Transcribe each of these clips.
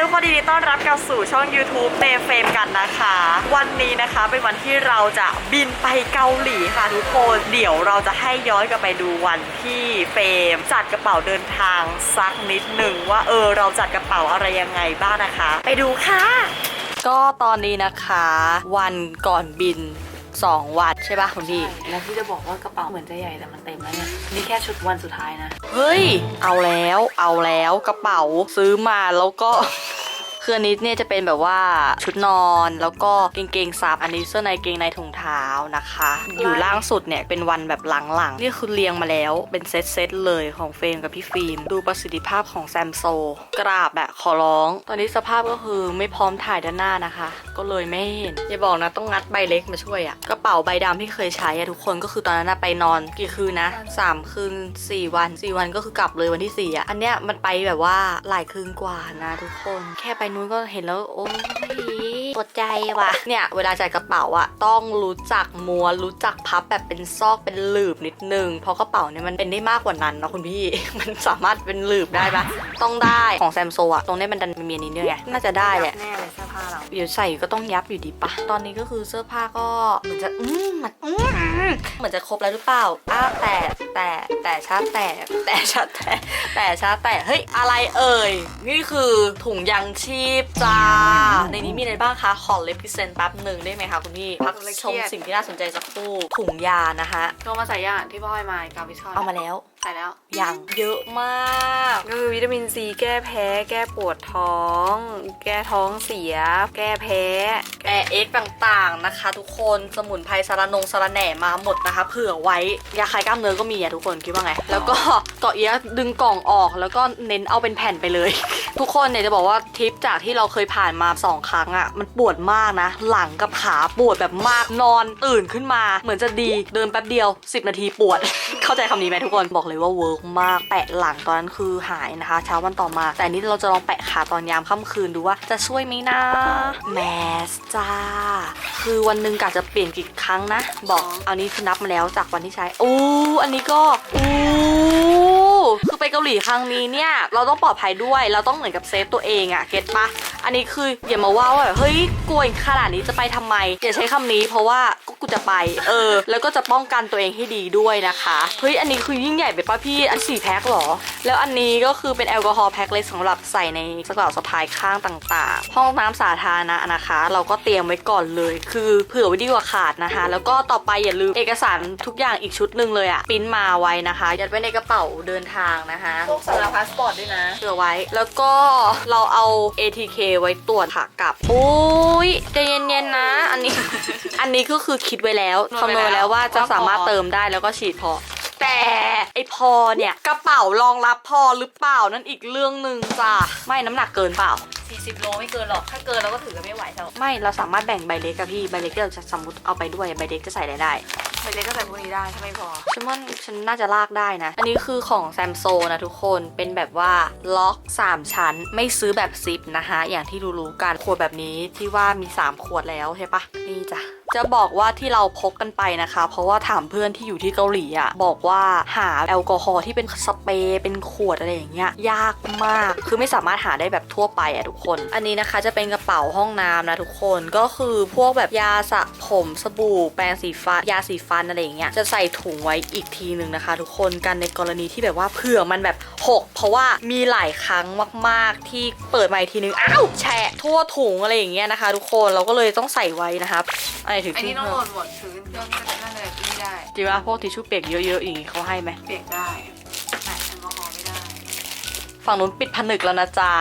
ทุกคนดีต้อนรับกลับสู่ช่อง YouTube เตเฟมกันนะคะ วันนี้นะคะเป็นวันที่เราจะบินไปเกาหลีค่ะทุกคนเดี๋ยวเราจะให้ย้อนกลับไปดูวันที่เฟมจัดกระเป๋าเดินทางสักนิดหนึ่งว่าเออเราจัดกระเป๋าอะไรยังไงบ้างนะคะ ไปดูค่ะ ก็ตอนนี้นะคะ วันก่อนบิน 2 วันใช่ป่ะคุณพี่แล้วที่จะบอกว่ากระเป๋าเหมือนจะใหญ่แต่มันเต็มแล้วเนี่ยนี่แค่ชุดวันสุดท้ายนะ เฮ้ย เอาแล้วเอาแล้วกระเป๋าซื้อมาแล้วก็คืออันนี้เนี่ยจะเป็นแบบว่าชุดนอนแล้วก็กางเกงซับอันนี้เสื้อในเกงในถุงเท้านะคะ อยู่ล่างสุดเนี่ยเป็นวันแบบหลังๆนี่คือเรียงมาแล้วเป็นเซตเซตๆเลยของเฟรมกับพี่ฟิล์มดูประสิทธิภาพของแซมโซ กราบแบบขอร้อง ตอนนี้สภาพก็คือไม่พร้อมถ่ายด้านหน้านะคะ ก็เลยไม่เห็นอย่าบอกนะต้องงัดใบเล็กมาช่วยอะกระเป๋าใบดำที่เคยใช้อะทุกคนก็คือตอนนั้นไปนอนกี่คืนนะสามคืนสี่วันสี่วันก็คือกลับเลยวันที่สี่อะอันเนี้ยมันไปแบบว่าหลายคืนกว่านะทุกคน แค่ไปนู้นก็เห็นแล้วโอ้ย ปวดใจว่ะ เนี่ยเวลาจ่ายกระเป๋าอะต้องรู้จักม้วนรู้จักพับแบบเป็นซอกเป็นหลืบนิดนึง เพราะกระเป๋าเนี่ยมันเป็นได้มากกว่านั้นนะคุณพี่ มันสามารถเป็นหลืบได้ปะต้องได้ของแซมโซอะตรงเนี้ยมันดันมีอันนี้ด้วยไงน่าจะได้แหละแน่เลยเสื้อผ้าเราเดี๋ยวใส่ก็ต้องยับอยู่ดีปะตอนนี้ก็คือเสื้อผ้าก็เหมือนจะอืมมันอืมเหมือนจะครบแล้วหรือเปล่าอ้าวแต่แต่แต่ชาแต่แต่ชาแต่แต่ชาแต่เฮ้ยอะไรเอ่ยนี่คือถุงยังชีพจ้าในนี้มีอะไรบ้างคะขอเลพิเซนแป๊บหนึ่งได้ไหมคะคุณพี่พักชมสิ่งที่น่าสนใจสักครู่ถุงยานะคะก็มาใส่ย่างที่พ่อให้มากาวิชอนเอามาแล้ว ใส่แล้วอย่างเยอะมาก ก็คือวิตามินซีแก้แพ้ แก้ปวดท้อง แก้ท้องเสีย แก้แพ้แอร์เอ็กต่างๆนะคะ ทุกคนสมุนไพรสารนงสารแหน่มาหมดนะคะ เผื่อไว้ยาคลายกล้ามเนื้อก็มีอะทุกคนคิดว่าไง แล้วก็เกาะเอียะดึงกล่องออกแล้วก็เน้นเอาเป็นแผ่นไปเลย ทุกคนเนี่ยจะบอกว่าทริปจากที่เราเคยผ่านมาสองครั้งอะมันปวดมากนะ หลังกับขาปวดแบบมากนอนตื่นขึ้นมา เหมือนจะดีเดินแป๊บเดียว 10 นาทีปวด เข้าใจคำนี้ไหมทุกคนบอกเลยว่าเวิร์กมาก แปะหลังตอนนั้นคือหายนะคะ เช้าวันต่อมา แต่อันนี้เราจะลองแปะขาตอนยามค่ำคืนดูว่าจะช่วยไหมนะ แมสจ้า คือวันหนึ่งกะจะเปลี่ยนกี่ครั้งนะ บอกเอานี้คือนับมาแล้วจากวันที่ใช้อู้อันนี้ก็อู้คือไปเกาหลีครั้งนี้เนี่ย เราต้องปลอดภัยด้วย เราต้องเหมือนกับเซฟตัวเองอะเก็ตปะอันนี้คืออย่ามาว่าว่าเฮ้ยกลัวขนาดนี้จะไปทำไมอย่าใช้คำนี้เพราะว่าก็กูจะไป เออ แล้วก็จะป้องกันตัวเองให้ดีด้วยนะคะเฮ้ยอันนี้คือยิ่งใหญ่ไปปะพี่อันสี่แพ็คเหรอ แล้วอันนี้ก็คือเป็นแอลกอฮอล์แพ็คเล็กสำหรับใส่ในกระเป๋าสะพายข้างต่างๆ ห้องน้ำสาธารณะนะคะ เราก็เตรียมไว้ก่อนเลย คือเผื่อไว้ดีกว่าขาดนะคะ แล้วก็ต่อไปอย่าลืมเอกสารทุกอย่างอีกชุดหนึ่งเลยอะปริ้นมาไว้นะคะ ยัดไว้ในกระเป๋าเดินทางนะคะพวกสำหรับพาสปอร์ตด้วยนะเผื่อไว้ แล้วก็เราเอา ATK ไว้ตรวจขากลับโอ้ยใจเย็นๆนะ อันนี้ อันนี้ก็คือคิดไว้แล้วคำนวณไว้แล้วว่าจะสามารถเติมได้แล้วก็ฉีดพอ แต่ไอพอเนี่ย กระเป๋ารองรับพอหรือเปล่านั่นอีกเรื่องหนึ่งจ้ะไม่น้ำหนักเกินเปล่า 40 โลไม่เกินหรอก ถ้าเกินเราก็ถือกันไม่ไหวเท่าไม่เราสามารถแบ่งใบเล็กกับพี่ใบเล็กที่เราจะสมมติเอาไปด้วยใบเล็กจะใส่อะไรได้ไปเล็กก็ใส่พวกนี้ได้ถ้าไม่พอ ฉันว่าฉันน่าจะลากได้นะ อันนี้คือของแซมโซนะทุกคนเป็นแบบว่าล็อก 3 ชั้นไม่ซื้อแบบซิปนะคะอย่างที่รู้ๆกันขวดแบบนี้ที่ว่ามี 3 ขวดแล้วใช่ปะนี่จ้ะ จะบอกว่าที่เราพกกันไปนะคะ เพราะว่าถามเพื่อนที่อยู่ที่เกาหลีอะบอกว่าหาแอลกอฮอล์ที่เป็นสเปรย์เป็นขวดอะไรอย่างเงี้ยยากมากคือไม่สามารถหาได้แบบทั่วไปอะทุกคน อันนี้นะคะจะเป็นกระเป๋าห้องน้ำนะทุกคนก็คือพวกแบบยาสระผมสบู่แปรงสีฟันยาสีฟันอะไรอย่างเงี้ยจะใส่ถุงไว้อีกทีหนึ่งนะคะ ทุกคนกันในกรณีที่แบบว่าเผื่อมันแบบหกเพราะว่ามีหลายครั้งมาก ๆ ที่เปิดมาอีกทีนึงอ้าวแฉะทั่วถุงอะไรอย่างเงี้ยนะคะ ทุกคนเราก็เลยต้องใส่ไว้นะคะอะไรถึงอันที่นี้ต้องโหลดหมดถือเครื่องก็น่าจะนี่ได้จริงว่าพวกทิชชู่เปียกเยอะๆอย่างงี้เขาให้ไหมเปียกได้แต่แอลกอฮอล์ไม่ได้ ฝั่งนู้นปิดผนึกแล้วนะจ๊ะ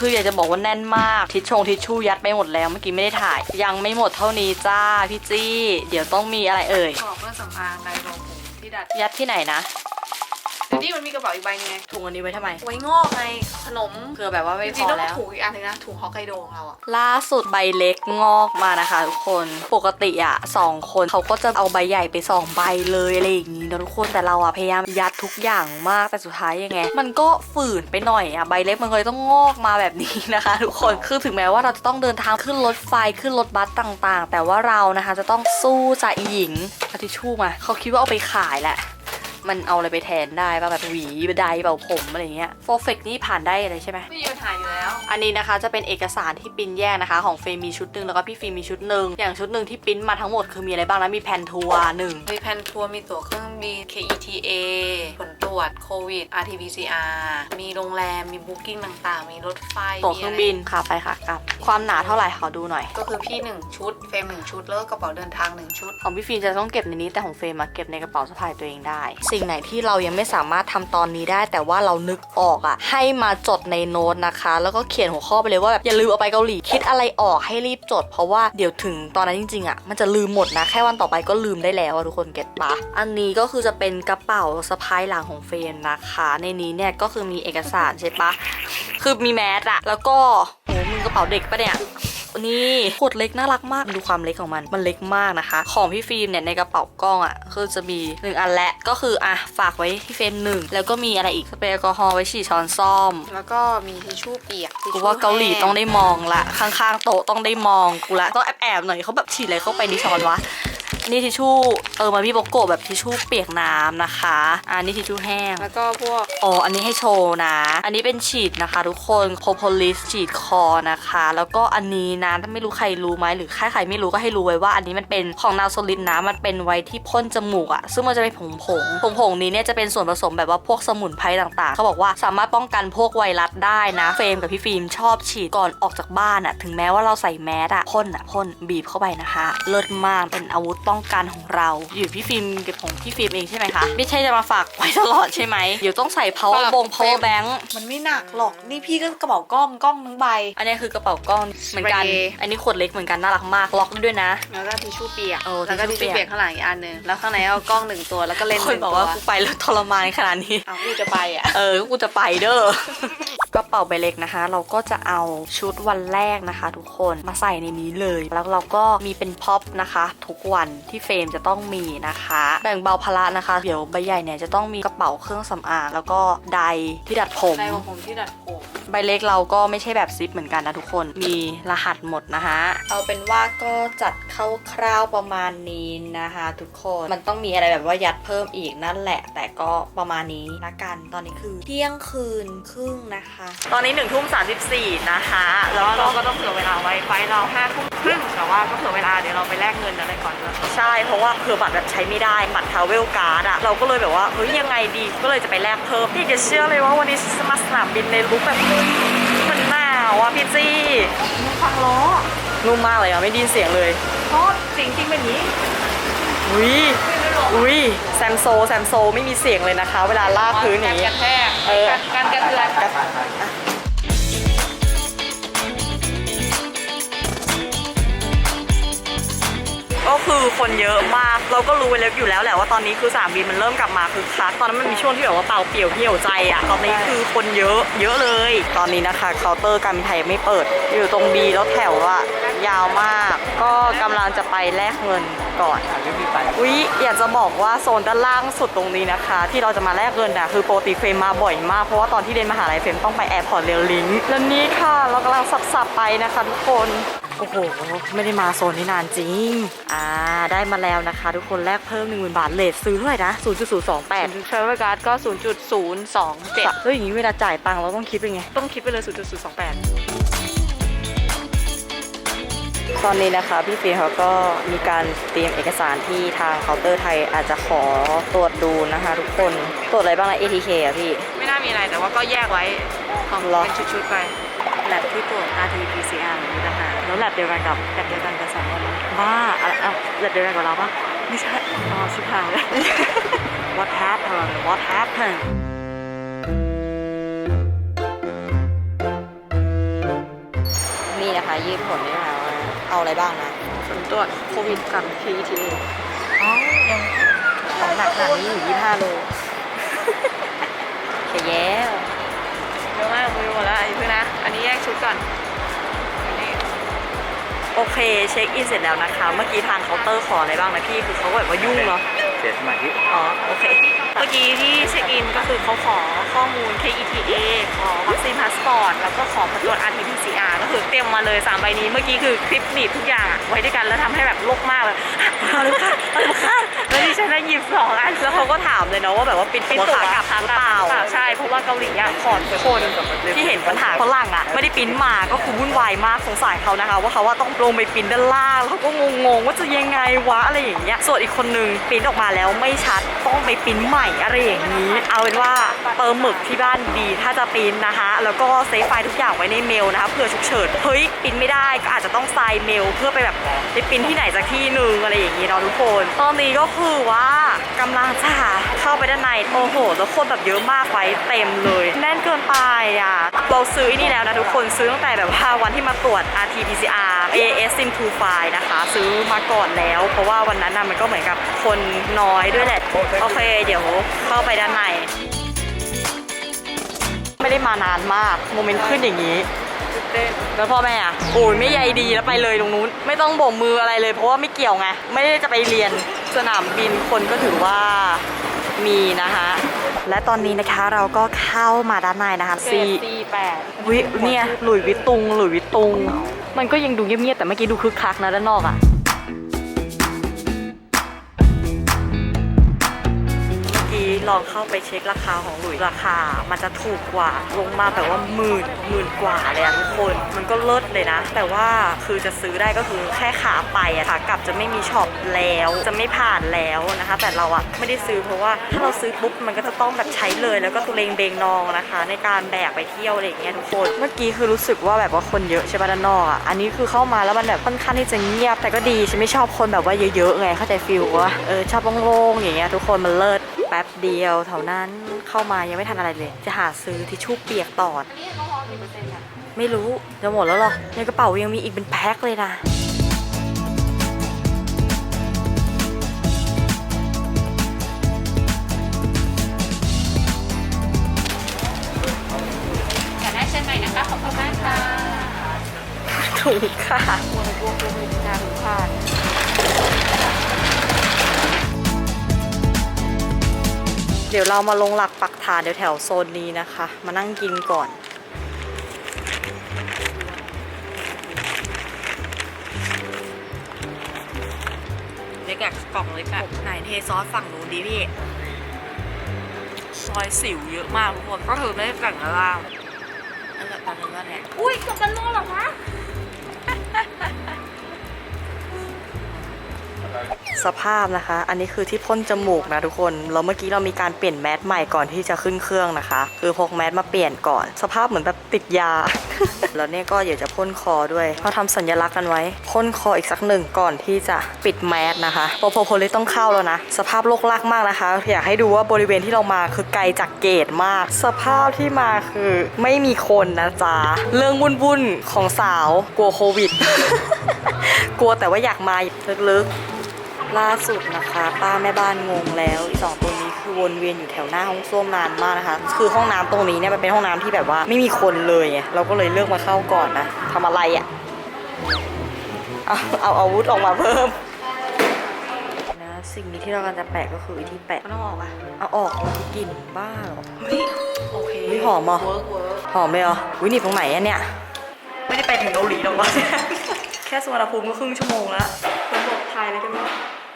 คืออยากจะบอกว่าแน่นมาก ทิชชงทิชชู่ยัดไปหมดแล้วเมื่อกี้ไม่ได้ถ่าย ยังไม่หมดเท่านี้จ้าพี่จี้ เดี๋ยวต้องมีอะไรเอ่ยกรอบเครื่องสำอางไดโรผมที่ดัดยัดที่ไหนนะแต่ นี่มันมีกระเป๋าอีกใบนึงไงถุงอันนี้ไว้ทำไม ไว้งอกไงขนมเผื่อแบบว่าไม่จพริงอๆต้องแล้วถูกอีกอันนึงนะถูกฮอกไกโดของเราอะล่าสุดใบเล็กงอกมานะคะทุกคน ปกติอะสองคนเขาก็จะเอาใบใหญ่ไปสองใบเลยอะไรอย่างนี้นะทุกคนแต่เราอะพยายามยัดทุกอย่างมากแต่สุดท้ายยังไง มันก็ฝืนไปหน่อยอะใบเล็กมันเลยต้องงอกมาแบบนี้นะคะ ทุกคนคือถึงแม้ว่าเราจะต้องเดินทางขึ้นรถไฟขึ้นรถบัสต่างๆ แต่ว่าเรานะคะจะต้องสู้จ่าหญิงเอาทิชชู่มาเขาคิดว่าเอาไปขายแหละ มันเอาอะไรไปแทนได้ป่ะแบบหวีไดร์เป่าผมอะไรเงี้ยโปรเฟกนี่ผ่านได้อะไรใช่ไหมไม่มีปัญหาอยู่แล้ว อันนี้นะคะจะเป็นเอกสารที่ปริ้นแยกนะคะ ของเฟรมมีชุดหนึ่งแล้วก็พี่ฟิล์มมีชุดหนึ่งอย่างชุดหนึ่งที่ปริ้นมาทั้งหมดคือมีอะไรบ้างนะมีแผ่นทัวร์หนึ่งมีแพนทัวร์มีตั๋วเครื่องบิน KETA ผลตรวจโควิด RT-PCR มีโรงแรมมีบุ๊กิ้งต่างๆ มีรถไฟตั๋วเครื่องบินค่ะไปค่ะกลับ ความหนาเท่าไหร่ขอดูหน่อย ก็คือพี่หนึ่งชุด เฟรมหนึ่งชุดแล้วก็กระเป๋าเดินทางหนึ่งชุด ของพี่ฟิล์มจะต้องเก็บในนี้แต่ของเฟรมมาเก็บในกระเป๋าสะพายตัวเองได้ สิ่งไหนที่เรายังไม่สามารถทำตอนนี้ได้ แต่ว่าเรานึกออกอะ ให้มาจดในโน้ตนะคะ แล้วก็เขียนหัวข้อไปเลยว่าแบบอย่าลืมเอาไปเกาหลี คิดอะไรออกให้รีบจด เพราะว่าเดี๋ยวถึงตอนนั้นจริงๆอะมันจะลืมหมดนะแค่วันต่อไปก็ลืมได้แล้วอะทุกคนเก็ตปะอันนี้ก็คือจะเป็นกระเป๋าสะพายหลังของเฟรมนะคะ ในนี้เนี่ยก็คือมีเอกสารใช่ปะคือมีแมสอะแล้วก็โหมึงกระเป๋าเด็กปะเนี่ย นี่ขวดเล็กน่ารักมากดูความเล็กของมันมันเล็กมากนะคะ ของพี่ฟิล์มเนี่ยในกระเป๋ากล้องอะ่ะคือจะมีหนึ่งอันและก็คืออะฝากไว้ที่เฟรมหนึ่งแล้วก็มีอะไรอีกสเปรย์แอลกอฮอล์ไว้ฉีดช้อนซ่อมแล้วก็มีทิชชู่เปียกทิชกูชู่ว่าเกาหลีแห้ต้องได้มองละข้างๆโต๊ะต้องได้มองกูละต้องแอบๆหน่อยเขาแบบฉีดอะไรเข้าไปในช้อนวะอั นนี่ทิชชู่เออมาพี่โบโกะแบบทิชชู่เปียกน้ำนะคะ อันนี้ทิชชู่แห้ง แล้วก็พวกอ๋ออันนี้ให้โชว์นะ อันนี้เป็นฉีดนะคะ ทุกคนโ o โพลิสฉีดคอนะคะ แล้วก็อันนี้นะถ้าไม่รู้ใครรู้ไหมหรือใครใครไม่รู้ก็ให้รู้ไว้ว่า อันนี้มันเป็นของนาโซลินนะมันเป็นไว้ที่พ่นจมูกอะซึ่งมันจะเป็นผงผงผงผงๆนี้เนี่ยจะเป็นส่วนผสมแบบว่าพวกสมุนไพรต่างๆเขาบอกว่าสามารถป้องกันพวกไวรัสได้นะเฟรมกับพี่ฟิล์มชอบฉีดก่อนออกจากบ้านอะถึงแม้ว่าเราใส่แมสอะพ่นอะพ่นบีบเข้าไปนะคะ เลิศมากเป็นอาวุธป้องกันของเรา อยู่พี่ฟิล์มเก็บของพี่ฟิล์มเองใช่ไหมคะ ไม่ใช่จะมาฝากไว้ตลอดใช่ไหมเดี๋ยวต้องใส่ power บง power bank มันไม่หนักหรอกนี่พี่ก็กระเป๋ากล้องกล้องทั้งใบ อันนี้คือกระเป๋ากล้องเหมือนกันสเปรย์อันนี้ขวดเล็กเหมือนกันน่ารักมากล็อกได้ด้วยนะ แล้วก็ทิชชู่เปียกเออแล้วก็ทิทิชชชู่ชู่เปีเปียยกกข้างหลังอีกอันหนึงแล้วข้างในเอากล้องหนึ่งตัวแล้วก็เลนส์คหนนึ่งบอกตัวว่ากูไปแล้วทรมานขนาดนี้ เอากูจะไปอะ เออกูจะไปเด้อ กระเป๋าใบเล็กนะคะ เราก็จะเอาชุดวันแรกนะคะ ทุกคนมาใส่ในนี้เลย แล้วเราก็มีเป็นพ็อปนะคะ ทุกวันที่เฟรมจะต้องมีนะคะ แบ่งเบาภาระนะคะ เดี๋ยวใบใหญ่เนี่ยจะต้องมีกระเป๋าเครื่องสำอางแล้วก็ไดที่ดัดผมไดของผมที่ดัดผม บเล็กเราก็ไม่ใช่แบบซิปเหมือนกันนะทุกคน มีรหัสหมดนะคะเอาเป็นว่าก็จัดคร่าวๆประมาณนี้นะคะ ทุกคน มันต้องมีอะไรแบบว่ายัดเพิ่มอีกนั่นแหละ แต่ก็ประมาณนี้ละกัน ตอนนี้คือ เที่ยงคืนครึ่งนะคะ ตอนนี้หนึ่งทุ่มสามสิบสี่นะคะ แล้วเราก็ต้องเผื่อเวลาไว้ไฟเราห้าทุ่มครึ่งแต่ว่าก็เผื่อเวลาเดี๋ยวเราไปแลกเงินอะไรก่อนด้วยใช่ เพราะว่าเผื่อบัตรแบบใช้ไม่ได้บัตรทาวเวลการ์ดอะเราก็เลยแบบว่าเฮ้ยยังไงดีก็เลยจะไปแลกเพิ่มพี่จะเชื่อเลยว่าวันนี้จะมาสนามบินในลุคแบบมันหนาวอะพี่จี้ฟังล้อนุ่มมากเลยอะไม่ไดยินเสียงเลยเพราะจริงจริงๆเป็นอย่างนี้อุ้ยอุ้ยแซมโซแซมโซไม่มีเสียงเลยนะคะ เวลาลากพื้นอย่างกานี้รกระแทกเออ การกระเทือน ก็คือคนเยอะมาก เราก็รู้ไว้แล้วอยู่แล้วแหละว่าตอนนี้คือสนามบินมันเริ่มกลับมาคือคักตอนนั้นมันมีช่วงที่แบบว่าเป่าเปี่ยวเหี่ยวใจอะตอนนี้คือคนเยอะเยอะเลย ตอนนี้นะคะเคาน์เตอร์การบินไทยยังไม่เปิด อยู่ตรงบีแล้วแถวอะยาวมาก ก็กำลังจะไปแลกเงินก่อนอุ๊ยอยากจะบอกว่าโซนด้านล่างสุดตรงนี้นะคะ ที่เราจะมาแลกเงินนะคือโปกติเฟรมมาบ่อยมากเพราะว่าตอนที่เรียนมหาลัยเฟรมต้องไปแอร์พอร์ตเรลลิงแล้วนี่ค่ะ เรากำลังสับๆไปนะคะทุกคน โอ้โห ไม่ได้มาโซนนี้นานจริง อ่า ได้มาแล้วนะคะ ทุกคนแลกเพิ่ม1 0,000 บาทเลทซื้อเท่าไหร่นะ 0.028เทรเวลการ์ดก็ 0.027เฮ้ยอย่างนี้เวลาจ่ายตังค์เราต้องคิดเป็นไง ต้องคิดไปเลย 0.028 ตอนนี้นะคะ พี่ฟีเขาก็มีการเตรียมเอกสารที่ทางเคาน์เตอร์ไทยอาจจะขอตรวจดูนะคะ ทุกคน ตรวจอะไรบ้างนะ ATK อะพี่ ไม่น่ามีอะไรแต่ว่าก็แยกไว้ของเหรอเป็นชุดๆไปแลบที่ตรวจ RT-PCR มีปัญหา แล้วแลบเดียวกันกับแลบเดียวกันกับสองคนนั้นบ้าอะไรอะแลบเดียวกันกับเราปะไม่ใช่อ๋อชิบหายแล้ว What happened What happened นี่นะคะยืดผลนี่นะคะว่าเอาอะไรบ้างนะผลตรวจโควิดกับ PETA อ๋อยังของหนักขนาดนี้อยู่25โลเขียแย้เยอะมากคุยหมดแล้วอันนี้เพิ่งนะ อันนี้แยกชุดก่อนอันนี้ โอเคเช็คอินเสร็จแล้วนะคะ เมื่อกี้ทางเคาน์เตอร์ขออะไรบ้างนะพี่คือเขาแบบว่ายุ่งเนาะเสียสมาธิอ๋อโอเคเมื่อกี้ที่เช็คอินก็คือเขาขอข้อมูล KETA ขอวัคซีนพาสปอร์ตแล้วก็ขอผลตรวจ RT-PCR ก็คือเตรียมมาเลย3ใบนี้เมื่อกี้คือคลิปหนีบทุกอย่างอะไว้ด้วยกันแล้วทำให้แบบโลกมากเลย เอาเลยค่ะเอาเลยค่ะแล้วดิฉันได้หยิบสองอันแล้วเขาก็ถามเลยเนาะว่าแบบว่าปิดปิดหัวตั๋วขากลับหรือเปล่าใช่เพราะว่าเกาหลีอะขอทุกคนที่เห็นปัญหาฝรั่งอะไม่ได้ปริ้นมาก็คือวุ่นวายมากสงสารเขานะคะ ว่าเขาว่าต้องลงไปปริ้นด้านล่างแล้วเขาก็งงๆว่าจะยังไงวะอะไรอย่างเงี้ยส่วนอีกคนนึงปริ้นออกมาแล้วไม่ชัดต้องไปปริ้นใหม่อะไรอย่างนี้ เอาเป็นว่าเติมหมึกที่บ้านดีถ้าจะปริ้นนะคะ แล้วก็เซฟไฟล์ทุกอย่างไว้ในเมลนะคะเผื่อฉุกเฉินเฮ้ยปริ้นไม่ได้ก็อาจจะต้องไซน์เมล เพื่อไปแบบไปปริ้นที่ไหนสักที่หนึ่งอะไรอย่างนี้เนาะทุกคน ตอนนี้ก็คือว่ากำลังจะเข้าไปด้านใน โอ้โหแล้วคนแบบเยอะมากไว้เต็มเลย แน่นเกินไปอะ เราซื้อนี่แล้วนะทุกคน ซื้อตั้งแต่แบบว่าวันที่มาตรวจ RT-PCR AS SIM 2 File นะคะ ซื้อมาก่อนแล้ว เพราะว่าวันนั้นน่ะมันก็เหมือนกับคนน้อยด้วยแหละ โอเค เดี๋ยวเข้าไปด้านใน ไม่ได้มานานมาก โมเมนต์ขึ้นอย่างนี้ แล้วพ่อแม่อะโอ้ยไม่ใยดีแล้วไปเลยตรงนู้น ไม่ต้องโบกมืออะไรเลย เพราะว่าไม่เกี่ยวไง ไม่ได้จะไปเรียนสนามบินคนก็ถือว่ามีนะคะและตอนนี้นะคะเราก็เข้ามาด้านในนะคะสี่ซีสี่แปดวิเนี่ยหลุยส์วิตตุงหลุยส์วิตตุง มันก็ยังดูเงียบๆแต่เมื่อกี้ดูคึกคักนะด้านนอกอะ ลองเข้าไปเช็คราคาของหลุยส์ราคา มันจะถูกกว่าลงมาแบบว่าหมื่นหมื่นกว่าเลยอะทุกคน มันก็เลิศเลยนะ แต่ว่าคือจะซื้อได้ก็คือแค่ขาไปอะค่ะกลับจะไม่มีช็อปแล้วจะไม่ผ่านแล้วนะคะ แต่เราอะไม่ได้ซื้อเพราะว่าถ้าเราซื้อปุ๊บมันก็จะต้องแบบใช้เลย แล้วก็ตุเลงเบงนองนะคะ ในการแบกไปเที่ยวอะไรอย่างเงี้ยทุกคนเมื่อกี้คือรู้สึกว่าแบบว่าคนเยอะใช่ป่ะด้านนอกอะอันนี้คือเข้ามาแล้วมันแบบค่อนข้างที่จะเงียบแต่ก็ดีฉันไม่ชอบคนแบบว่าเยอะๆไงเข้าใจฟิลว่าเออชอบโล่งๆอย่างเงี้ยทุกคนมันเลิศ ป๊บเดียวเท่านั้นเข้ามายังไม่ทันอะไรเลย จะหาซื้อทิชชู่เปียกต่อนี่เขาฮอลกี่เปอร์เซ็นต์อะไม่รู้จะหมดแล้วเหรอในกระเป๋ายังมีอีกเป็นแพ็คเลยนะแต่ได้เช่นใหม่นะคะขอบคุณมากค่ะถุงค่ะ เดี๋ยวเรามาลงหลักปักฐานเดี๋ยวแถวโซนนี้นะคะ มานั่งกินก่อนเล็กอะกล่องเล็กอะไหนเทซอสฝั่งนู้นดิพี่ซอยสิวเยอะมากทุกคนก็คือไม่ได้แต่งอะไรนั่นแหละตอนนี้ก็แหละอุ้ยจบกันโลเหรอคะ สภาพนะคะ อันนี้คือที่พ่นจมูกนะทุกคน แล้วเมื่อกี้เรามีการเปลี่ยนแมสใหม่ก่อนที่จะขึ้นเครื่องนะคะ คือพกแมสมาเปลี่ยนก่อน สภาพเหมือนแบบติดยา แล้วเนี่ยก็เดี๋ยวจะพ่นคอด้วยเราทำสัญลักษณ์กันไว้ พ่นคออีกสักหนึ่งก่อนที่จะปิดแมสนะคะโปรโพโพลิสต้องเข้าแล้วนะ สภาพโลกลากมากนะคะ อยากให้ดูว่าบริเวณที่เรามาคือไกลจากเกตมาก สภาพที่มาคือไม่มีคนนะจ๊ะ เรื่องวุ่นๆของสาวกลัวโควิด กลัวแต่ว่าอยากมาลึกๆ ล่าสุดนะคะ ป้าแม่บ้านงงแล้วอีสองตัวนี้คือวนเวียนอยู่แถวหน้าห้องส้วมนานมากนะคะ คือห้องน้ำตรงนี้เนี่ยมันเป็นห้องน้ำที่แบบว่าไม่มีคนเลยไงเราก็เลยเลือกมาเข้าก่อนนะทำอะไรอะ่ะเอาเอาอาวุธออกมาเพิ่มนะสิ่งนี้ที่เรากำลังจะแปะก็คือไอที่แปะมันต้องออกอะเอาออกกลิ่นบ้าเหรอเฮ้ยโอเคเฮ้ยหอมอะเวิร์กเวิร์กหอมเลยเหรอวินี่ตรงไหนอะเนี่ยไม่ได้ไปถึงเกาหลีหรอกวะแค่สุวรรณภูมิก็ครึ่งชั่วโมงแล้วคนบอกไทยเลยกันว่า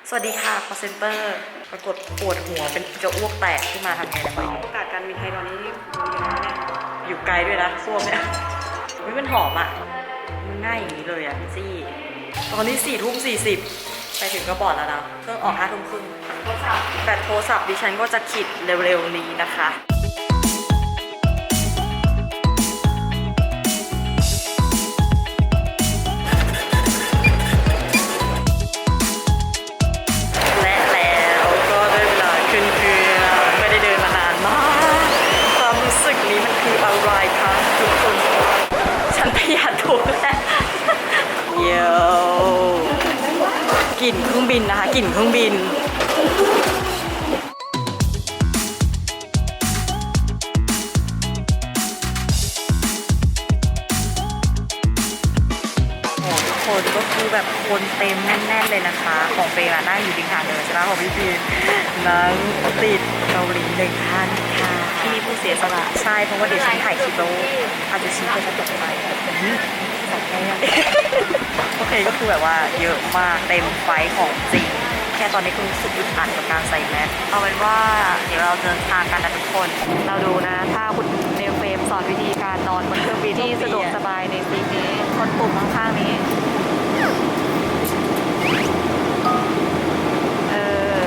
สวัสดีค่ะคอเซนเตอร์ปรากฏปวดหัวเป็นจะอ้วกแตกขึ้นมาทำไงได้บ้างประกาศการบินไทยตอนนี้ดูเยอะนะเนี่ยอยู่ไกลด้วยนะส้วมเนี่ยไม่เป็นหอมอะมันง่ายอย่างนี้เลยอะพี่จี้ตอนนี้สี่ทุ่มสี่สิบไปถึงก็บอดแล้วนะเครื่องออกห้าทุ่มครึ่งแบตโทรศัพท์ดิฉันก็จะขิดเร็วๆนี้นะคะและ เต็มไฟของจริงค่ตอนนี้คุณรู้สึกอึดอัดกับการใส่แมสเอาเป็นว่าเดี๋ยวเราเดินทางกันนะทุกคน เราดูนะ ถ้าคุณเนมเฟรมสอนวิธีการนอนบนเครื่องบินที่สะดวกสบายในซีนี้กดปุ่มข้างๆนี้ เออ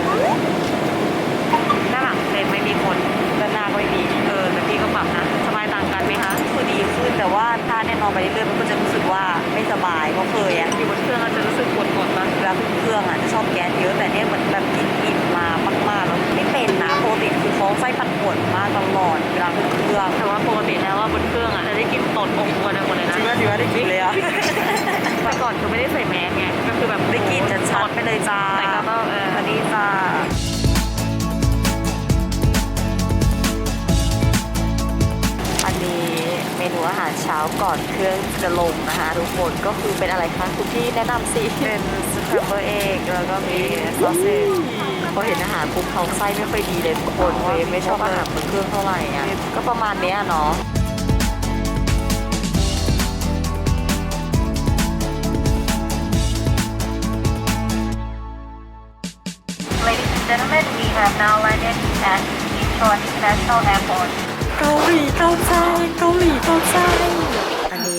ด้านหลังเฟรมไม่มีคนด้านหน้าก็ไม่มี เออแต่พี่ก็ปรับนะ สบายต่างกันไหมคะคือดีขึ้น แต่ว่าถ้าแน่นอนไปเรื่อยๆมันก็จะรู้สึกว่าไม่สบายเพราะเคยอะอยู่บนเครื่องก็จะรู้สึกปวดปวดๆนะเวลาขึ้นเครื่องอะจะชอบแก๊สเยอะแต่เนี่ยเหมือนแบบกินอิ่มมามากๆแล้วไม่เป็นนะปกติคือท้องไส้ปั่นป่วนมากตลอดเวลาขึ้นเครื่องแต่ว่าปกติแล้วว่าบนเครื่องอะจะได้กินตดองค์วนหมดเลยนะจริงว่าจริงว่าได้กินเลยอะแต่ก่อนคือไม่ได้ใส่แมสไงก็คือแบบได้กินชัดๆไปเลยจ้าแต่ก็ต้องเอออันนี้จ้า อาหารเช้าก่อนเครื่องจะลงนะคะทุกคนก็คือเป็นอะไรคะคุณพี่แนะนำสิเป็นสครัมเบอร์เอกแล้วก็มีซอสเซจพอเห็นอาหารปุ๊บเขาไส้ไม่ค่อยดีเลยทุกคนเว้ยไม่ชอบอาหารบนเครื่องเท่าไหร่อะก็ประมาณเนี้ยเนาะ Ladies and gentlemen, we have now landed at Incheon International Airport. เกาหลีเกา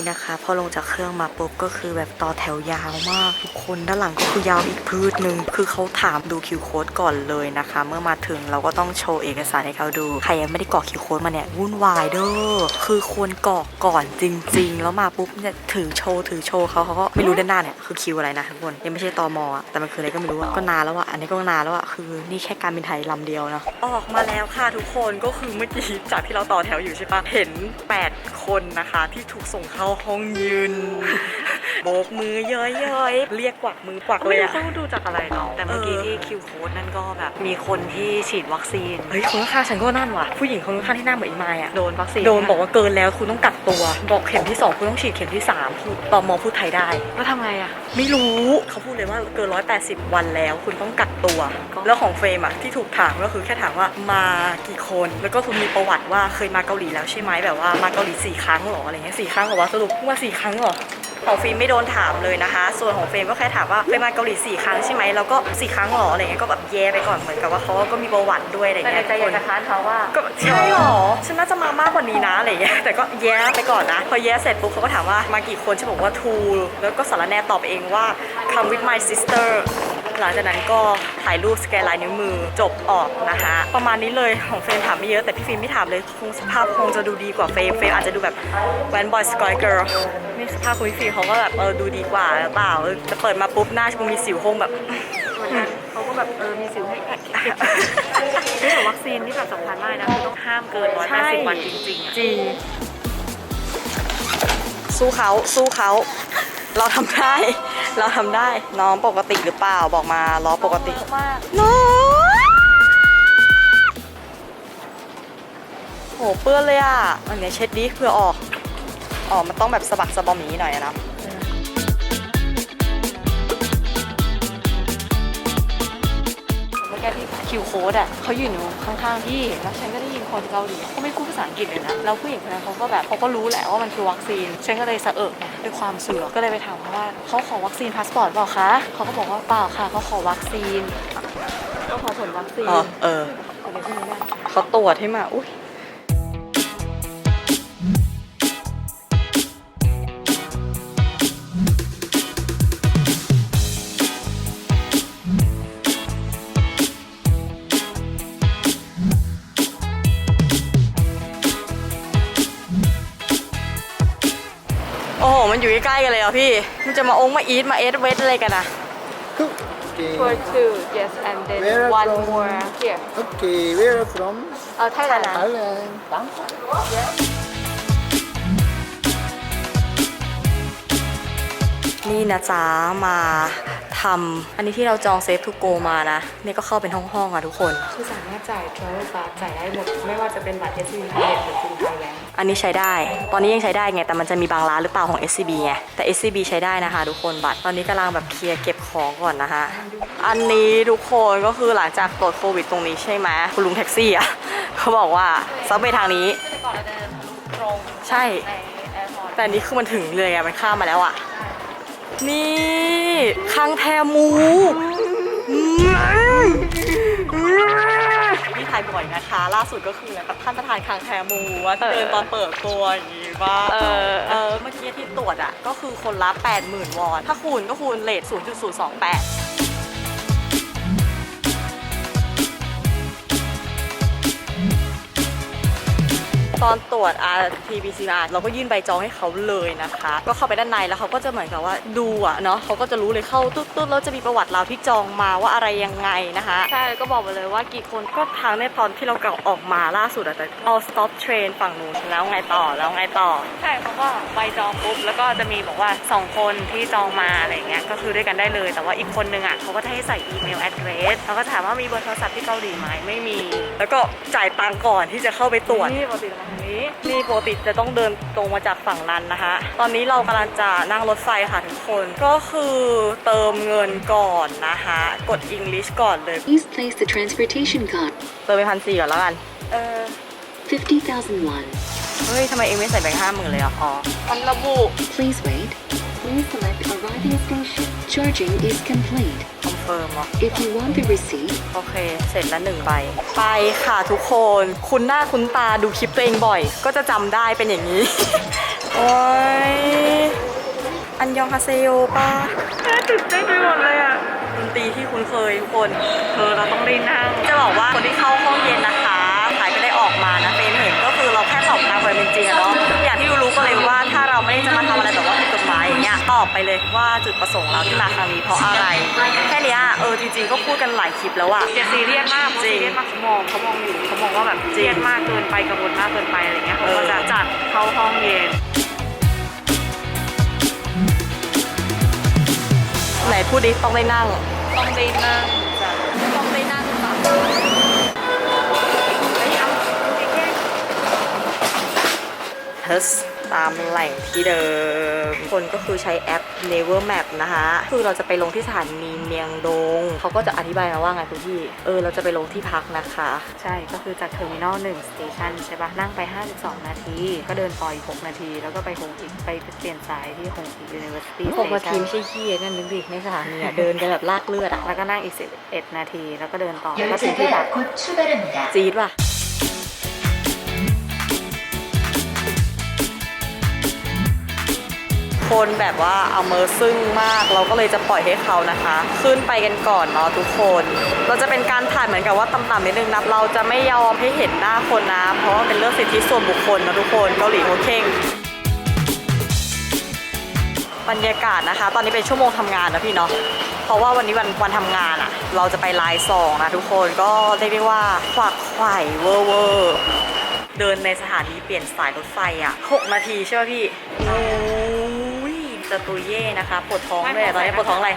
นนี้นะคะ พอลงจากเครื่องมาปุ๊บก็คือแบบต่อแถวยาวมากทุกคนด้านหลังก็คือยาวอีกพืชหนึ่งคือเขาถามดูคิวโค้ดก่อนเลยนะคะ เมื่อมาถึงเราก็ต้องโชว์เอกสารให้เขาดู ใครยังไม่ได้กรอกคิวโค้ดมาเนี่ยวุ่นวายเด้อคือควรกรอกก่อนจริง ๆ แล้วมาปุ๊บเนี่ยถือโชว์ถือโชว์เขาเขาก็ไม่รู้ด้านหน้าเนี่ยคือคิวอะไรนะทุกคนยังไม่ใช่ตอมอะแต่มันคืออะไรก็ไม่รู้ก็นานแล้วอะอันนี้ก็นานแล้วอะคือนี่แค่การบินไทยลำเดียวนะออกมาแล้วค่ะทุกคนก็คือเมื่อกี้จากที่เราต่อแถวอยู่ใช่ปะเห็น 8 คนนะคะ ที่ถูกส่งเข้าห้องยืน โบกมือเย้ยๆเรียกกวักมือกวักก็เลไม่ยรู้อะเขาดูจากอะไรเนาะแต่เมื่อกี้เออที่คิวโค้ดนั่นก็แบบมีคนที่ฉีดวัคซีน เฮ้ยคนข้างๆฉันก็นั่นว่ะ ผู้หญิงคนข้างๆที่หน้าเหมือนอีมายอะโดนวัคซีนโดนบอกว่าเกินแล้วคุณต้องกักตัว บอกเข็มที่2คุณต้องฉีดเข็มที่3พูดตอมอพูดไทยได้แล้วทำไงอะไม่รู้เขาพูดเลยว่าเกิน180วันแล้ว คุณต้องกักตัวก็แล้วของเฟรมอะที่ถูกถามก็คือแค่ถามว่ามากี่คน แล้วก็คุณมีประวัติว่าเคยมาเกาหลีแล้วใช่ไหมแบบว่ามาเกาหลีสี่ครั้งเหรออะไรเงี้ยสี่ครั้งเหรอวะสรุปว่าสี่ครั้งเหรอ ของฟิล์มไม่โดนถามเลยนะคะ ส่วนของเฟรมก็แค่ถามว่าเคยมาเกาหลีสี่ครั้งใช่ไหมแล้วก็สี่ครั้งเหรออะไรเงี้ยก็แบบแย่ไปก่อนเหมือนกับว่าเขาก็มีประวัติด้วยอะไรแต่ในเงี้ยใจอยากจะค้านเขาว่าก็ใช่เหรอฉันน่าจะมามากกว่านี้นะอะไรเงี้ยแต่ก็แย้ไปก่อนนะ พอแย้เสร็จปุ๊บเขาก็ถามว่ามากี่คนฉันบอกว่า two แล้วก็สารแนตอบเองว่า come with my sister หลังจากนั้นก็ถ่ายรูปสแกนลายนิ้วมือจบออกนะคะ ประมาณนี้เลยของเฟรมถามไม่เยอะแต่พี่ฟิล์มไม่ถามเลยคงสภาพคงจะดูดีกว่าเฟรมเฟรมอาจจะดูแบบแวนบอยสกอยเกิร์ลนี่สภาพคุณพี่ฟิล์มเขาก็แบบเออดูดีกว่าหรือเปล่าเออแต่เปิดมาปุ๊บหน้าคงมีสิวคงแบบเขาก็แบบเออมีสิวให้แขกแต่วัคซีนนี่แบบสำคัญมากนะคือต้องห้ามเกินใช่180วันจริงๆจริงสู้เขาสู้เขา เราทำได้ เราทำได้ น้องปกติหรือเปล่า บอกมาล้อปกติเยอะมากน้องโหเปื้อนเลยอะ อันนี้เช็ดดิเพื่อออก ออกมันต้องแบบสะบักสะบอมอย่างนี้หน่อยอะนะ เมื่อกี้ที่คิวโค้ดอะเขายืนอยู่ข้างๆพี่แล้วฉันก็ได้ยินคนเกาหลีเขาไม่พูดภาษาอังกฤษเลยนะแล้วผู้หญิงคนนั้นเขาก็แบบเขาก็รู้แหละว่ามันคือวัคซีนฉันก็เลยสะเอิกไงด้วยความเสือกก็เลยไปถามเขาว่าเขาขอวัคซีนพาสปอร์ตเปล่าคะเขาก็บอกว่าเปล่าค่ะเขาขอวัคซีนก็ขอผลวัคซีนอ๋อเอออะไรพวกนี้เนี่ยเขาตรวจให้มาอุ้ย ใกล้ๆกันเลยอะพี่ มันจะมาองค์มาอีทมาเอสเวสอะไรกันอะ Okay. for two yes and then Where one from? more here Okay, where are you from? เออไทยแลนด์ Thailand. Bangkok. นี่นะจ๊ะมาทำอันนี้ที่เราจองเซฟทูโกมานะ นี่ก็เข้าเป็นห้องๆอะทุกคน คือสามารถจ่าย travel card จ่ายได้หมด ไม่ว่าจะเป็นบัตร SC Thailand หรือ Sim Thailand อันนี้ใช้ได้ ตอนนี้ยังใช้ได้ไง แต่มันจะมีบางร้านหรือเปล่าของ SCB ไง แต่ SCB ใช้ได้นะคะ ทุกคนบัตร ตอนนี้กำลังแบบเคลียร์เก็บของก่อนนะคะ อันนี้ทุกคนก็คือหลังจากตรวจโควิดตรงนี้ใช่ไหมคุณลุงแท็กซี่อะเขาบอกว่าซับไปทางนี้ก่อนเราเดินตรงใช่ในแอร์พอร์ตแต่อันนี้คือมันถึงเลยไง มันข้ามมาแล้วอะ นี่คังแทมู นี่ถ่ายบ่อยนะคะ ล่าสุดก็คืออะไรท่านประธานคลังแคมูว่าที่เดินตอนเปิดตัวอย่างงี้ป่ะเออเออเมื่อกี้ที่ตรวจอะก็คือคนละ 80,000 วอน ถ้าคูณก็คูณเลท0.028 ตอนตรวจ RT-PCR เราก็ยื่นใบจองให้เขาเลยนะคะ ก็เข้าไปด้านในแล้วเขาก็จะเหมือนกับว่าดูอะเนาะเขาก็จะรู้เลยเข้าตุ๊ดๆแล้วจะมีประวัติเราที่จองมาว่าอะไรยังไงนะคะใช่ก็บอกไปเลยว่ากี่คนก็ทางในตอนที่เราเก่าออกมาล่าสุดอะแต่ all stop train ฝั่งนู้นแล้วไงต่อแล้วไงต่อใช่เขาก็ใบจองปุ๊บแล้วก็จะมีบอกว่า 2 คนที่จองมาอะไรเงี้ยก็คือด้วยกันได้เลยแต่ว่าอีกคนนึงอะเขาก็จะให้ใส่อีเมลแอดเดรสแล้วก็ถามว่ามีเบอร์โทรศัพท์ที่เกาหลีไหมไม่มี แล้วก็จ่ายตังค์ก่อนที่จะเข้าไปตรวจนี่ปกติทางนี้นี่ปกติจะต้องเดินตรงมาจากฝั่งนั้นนะคะ ตอนนี้เรากำลังจะนั่งรถไฟค่ะทุกคน ก็คือเติมเงินก่อนนะคะ กด English ก่อนเลย Please place the transportation card. เติมไปพันสี่ก่อนแล้วกัน เออ50,000 won. เฮ้ยทำไมเองไม่ใส่แบงค์ห้าหมื่นเลยอะอ๋อมันระบุ Please wait. Please select arriving station. Charging is complete. คอนเฟิร์มเหรอ If you want the receipt, โอเค เสร็จแล้วหนึ่งใบ ไปค่ะทุกคน คุณหน้าคุณตาดูคลิปตัวเองบ่อย ก็จะจำได้เป็นอย่างนี้ โอ้ย อันยองฮาเซโยป้าตื่นเต้นไปหมดเลยอะดนตรีที่คุ้นเคยทุกคนเออเราต้องได้นั่ง จะบอกว่าคนที่เข้าห้องเย็นนะคะขายไม่ได้ออกมานะเป็นเห็นก็คือเราแค่สอบตามความเป็นจริงอะเนาะ อย่างที่รู้ๆก็เลยว่าถ้าเราไม่ได้จะมาทำอะไรแบบว่าผิดกฎหมาย อย่างเงี้ยตอบไปเลยว่าจุดประสงค์เราที่มาครั้งนี้เพราะอะไร แค่เนี้ยเออจริงๆก็พูดกันหลายคลิปแล้วอะอย่าซีเรียสมากเพราะจริซีงเรียสมากเขามองเขามองอยู่เขามองว่าแบบเครียดมากเกินไปกังวลมากเกินไปอะไรเงี้ยเขาก็จะจัดเข้าห้องเย็นไหนพูดดิต้องได้นั่ง ต้องได้นั่งจ้ะต้องได้นั่งค่ะเฮ้ยเอาแค่เทสตามแหล่งที่เดิม คนก็คือใช้แอป Never Map นะคะ คือเราจะไปลงที่สถานีเมียงดง เขาก็จะอธิบายมาว่าไงคุณพี่ เออ เราจะไปลงที่พักนะคะ ใช่ ก็คือจากเทอร์มินอล1สเตชันใช่ปะนั่งไป 52 นาที ก็เดินต่ออีก 6 นาที แล้วก็ไปฮงอีกไปเปลี่ยนสายที่ฮงอีก University หกนาที Station ไม่ใช่ขี้นั่นนึกดิในสถานีอะเดินกันแบบลากเลือดอะ แล้วก็นั่งอีก 11 นาที แล้วก็เดินต่อ แล้วก็ถึงที่พัก 곧 출발합니다. จี๊ดว่ะ คนแบบว่าเอาเมอร์ซึ่งมาก เราก็เลยจะปล่อยให้เขานะคะ ขึ้นไปกันก่อนเนาะทุกคน เราจะเป็นการถ่ายเหมือนกับว่าต่ำๆนิดนึงนะเราจะไม่ยอมให้เห็นหน้าคนนะ เพราะว่าเป็นเรื่องสิทธิส่วนบุคคลนะทุกคนเกาหลีเขาเข่งบรรยากาศนะคะ ตอนนี้เป็นชั่วโมงทำงานนะพี่เนาะเพราะว่าวันนี้วันวันทำงานอะเราจะไปไลน์สองนะทุกคนก็เรียกได้ว่าขวักไขว่เวอร์เวอร์เดินในสถานีเปลี่ยนสายรถไฟอะ 6 นาทีใช่ไหมพี่ โอ้ยจะตุยเย่นะคะปวดท้องด้วยอะตอนนี้ปวดท้องอะไร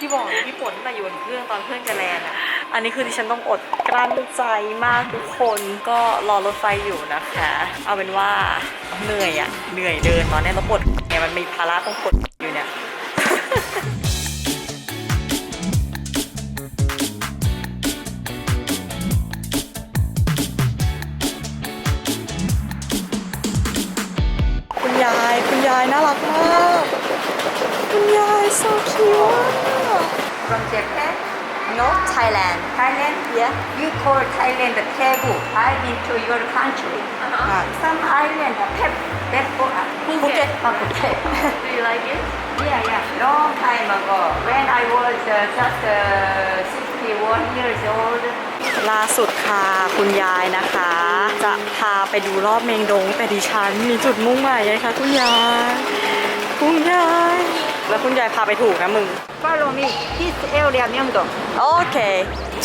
ที่บอกที่ปวดตั้งแต่อยู่บนเครื่องตอนเครื่องจะแลนด์อะอันนี้คือที่ฉันต้องอดกลั้นใจมากทุกคนก็รอรถไฟอยู่นะคะ เอาเป็นว่าเหนื่อยอะเหนื่อยเดินตอนนี้เราปวดเนี่ยมันมีภาระต้องปวดอยู่เนี่ย น่ารักมาก คุณยาย so cute อะ From Japan? No Thailand Thailand? yeah You call Thailand the Daegu. I've been to your country. Ah. Some island are Pep, Peppo, uh, Phuket. uh, Phuket. Do you like it yeah, yeah. Long time ago, when I was uh, just uh, 61 years old. ล่าสุดค่ะคุณยายนะคะ จะพาไปดูรอบเมงดง แต่ดิฉันมีจุดมุ่งหมายไงคะคุณยายคุณยายแล้วคุณยายพาไปถูกนะมึง Follow me. This area, Myeongdong. โอเค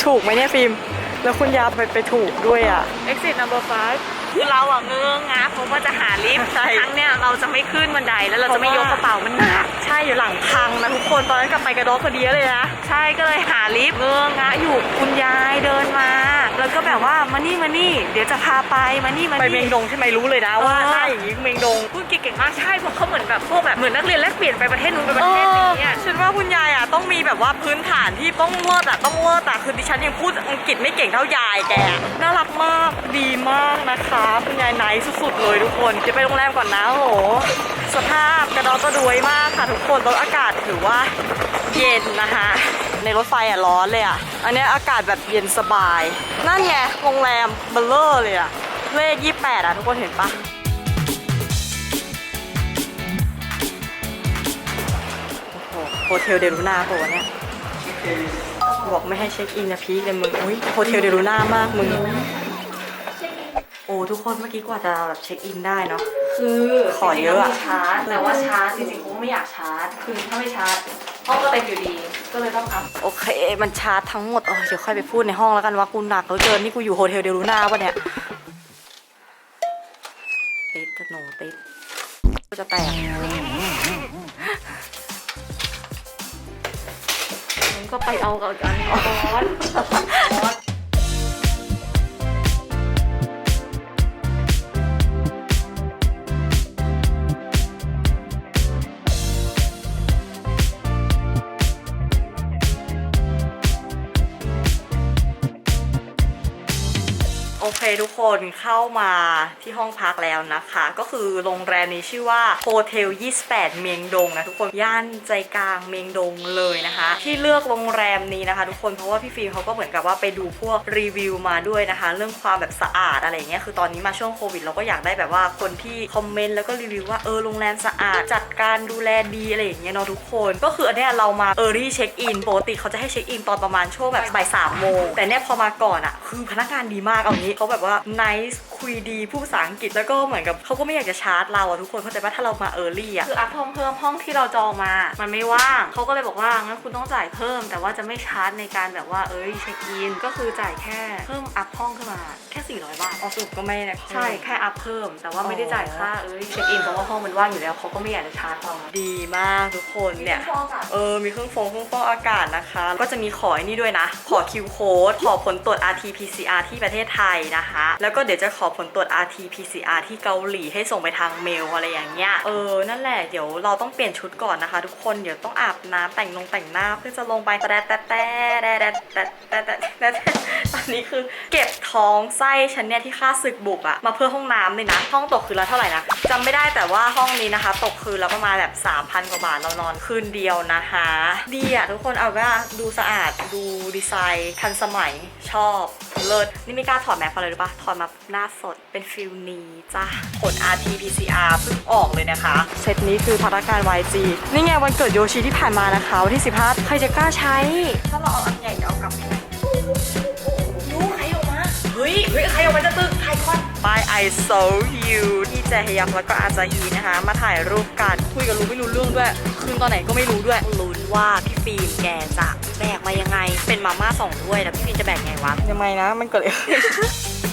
ถูกไหมเนี่ยฟิล์มแล้วคุณยายไปไปถูกด้วยอะ exit number five คือเราอะเงื้องงะเพราะว่าจะหาลิฟต์ใช่ ครั้งเนี้ยเราจะไม่ขึ้นบันไดแล้วเราจะไม่ยกกระเป๋ามันหนัก ใช่อยู่หลังพังนะทุกคนตอนนั้นกลับไปกระดอกกระเดียเลยนะ ใช่ก็เลยหาลิฟต์เงื้องะอยู่คุณยายเดินมา แล้วก็แบบว่ามานี่มานี่ เดี๋ยวจะพาไปมานี่มาไปนี่ เมงดงใช่ไหมรู้เลยนะว่าเออใช่อย่างนี้เมงดง พูดเก่งๆมากใช่เพราะเขาเหมือนแบบพวกแบบเหมือนนักเรียนแลกเปลี่ยนไปประเทศนู้นไปประเทศนี้อะฉันว่าคุณยายอะต้องมีแบบว่าพื้นฐานที่ต้องเลิศอะต้องเลิศอะคือดิฉันยังพูดอังกฤษไม่เก่งเท่ายายแกอะน่ารักมากดีมากนะคะคุณยายไนท์สุดๆเลยทุกคนจะไปโรงแรมก่อนนะโห สภาพกระดอกกระดวยมากค่ะทุกคนแล้วอากาศถือว่าเย็นนะคะในรถไฟอะร้อนเลยอะ อันเนี้ยอากาศแบบเย็นสบาย นั่นไงโรงแรมเบลเลอร์เลยอะ เลข 28 อะ ทุกคนเห็นปะโอ้โหโฮเทลเดลูน่าปะวะเนี่ย บอกไม่ให้เช็คอินนะพีคเลยมึง อุ้ยโฮเทลเดลูน่ามากมึง โอ้ทุกคนเมื่อกี้กว่าจะแบบเช็คอินได้เนาะ คือขอเยอะอะ จริงๆก็มีชาร์จแต่ว่าชาร์จจริงๆกูไม่อยากชาร์จคือถ้าไม่ชาร์จห้องก็เต็มอยู่ดี ก็เลยต้องอัพโอเค มันชาร์จทั้งหมดเออเดี๋ยวค่อยไปพูดในห้องแล้วกันว่ากูหนักเหลือเกิน นี่กูอยู่โฮเทลเดลูน่าปะเนี่ยติดแต่หนูติดกูจะแตกมึงก็ไปเอากับอันนี้ร้อน ทุกคนเข้ามาที่ห้องพักแล้วนะคะ ก็คือโรงแรมนี้ชื่อว่าโฮเทล 28 เมียงดงนะทุกคนย่านใจกลางเมียงดงเลยนะคะ ที่เลือกโรงแรมนี้นะคะ ทุกคนเพราะว่าพี่ฟิล์มเขาก็เหมือนกับว่าไปดูพวกรีวิวมาด้วยนะคะ เรื่องความแบบสะอาดอะไรเงี้ยคือตอนนี้มาช่วงโควิดเราก็อยากได้แบบว่าคนที่คอมเมนต์แล้วก็รีวิวว่าเออโรงแรมสะอาดจัดการดูแลดีอะไรอย่างเงี้ยเนาะทุกคน ก็คืออันเนี้ยเรามาเออรี่เช็คอินปกติเขาจะให้เช็คอินตอนประมาณช่วงแบบบ่ายสามโมงแต่เนี่ยพอมาก่อนอะคือพนักงานดีมากเอางี้เขาแบบว่า nice คุยดีพูดภาษาอังกฤษแล้วก็เหมือนกับเขาก็ไม่อยากจะชาร์จเราอะทุกคนเข้าใจว่าถ้าเรามาเออรี่อะคืออัพห้องเพิ่มห้องที่เราจองมา มันไม่ว่างเขาก็เลยบอกว่างั้นคุณต้องจ่ายเพิ่ม แต่ว่าจะไม่ชาร์จในการแบบว่าเอ้ยเช็คอินก็คือจ่ายแค่เพิ่มอัพห้องขึ้นมาแค่ 400 บาทอ๋อสรุปก็ไม่นะใช่แค่อัพเพิ่ม แต่ว่าไม่ได้จ่ายค่าเอ้ยเช็คอินเพราะว่าห้องมันว่างอยู่แล้วเขาก็ไม่อยากจะชาร์จเราดีมากทุกคนเนี่ยเออมีเครื่องฟงเครื่องฟอกอากาศนะคะ ก็จะมีขอไอ้นี่ด้วยนะ ขอคิวโค้ดขอผลตรวจ rt pcr ที่ประเทศไทยนะคะ แล้วก็เดี๋ยวจะขอผลตรวจ rt pcr ที่เกาหลีให้ส่งไปทางเมลอะไรอย่างเงี้ย เออ นั่นแหละ เดี๋ยวเราต้องเปลี่ยนชุดก่อนนะคะ ทุกคน เดี๋ยวต้องอาบน้ำแต่งลงแต่งหน้าเพื่อจะลงไปแต่แต่แต่แต่แต่แต่แต่แต่ตอนนี้คือเก็บท้องไส้ฉันเนี่ยที่ค่าศึกบุกอะมาเพื่อห้องน้ำเลยนะ ห้องตกคืนละเท่าไหร่นะจำไม่ได้แต่ว่าห้องนี้นะคะ ตกคืนละประมาณแบบ 3,000 กว่าบาทเรานอนคืนเดียวนะคะ ดีอะทุกคนเอาว่าดูสะอาดดูดีไซน์ทันสมัยชอบ เลิศนี่ไม่กล้าถอดแมสมาเลยหรือปะถอดมาหน้าสดเป็นฟิลนี้จ้าผล rt pcr เพิ่งออกเลยนะคะ เซตนี้คือพนักงาน YG นี่ไงวันเกิดโยชิที่ผ่านมานะคะวันที่ 15 ใครจะกล้าใช้ ถ้าเราเอาอันใหญ่จะเอากลับไหมดูใครออกมา เฮ้ยเฮ้ยใครออกมาจะตึกใครก่อน By I saw you ที่แจฮยักแล้วก็อาจาฮีนะคะ มาถ่ายรูปกันคุยกับลุงไม่รู้เรื่องด้วย คืนตอนไหนก็ไม่รู้ด้วยลุ้นว่าพี่ฟิล์มแกจะ แบกมายังไง เป็นมาม่าสองถ้วยแล้วพี่ฟิล์มจะแบกไงวะ ยังไงนะมันเกิดอะไรขึ้น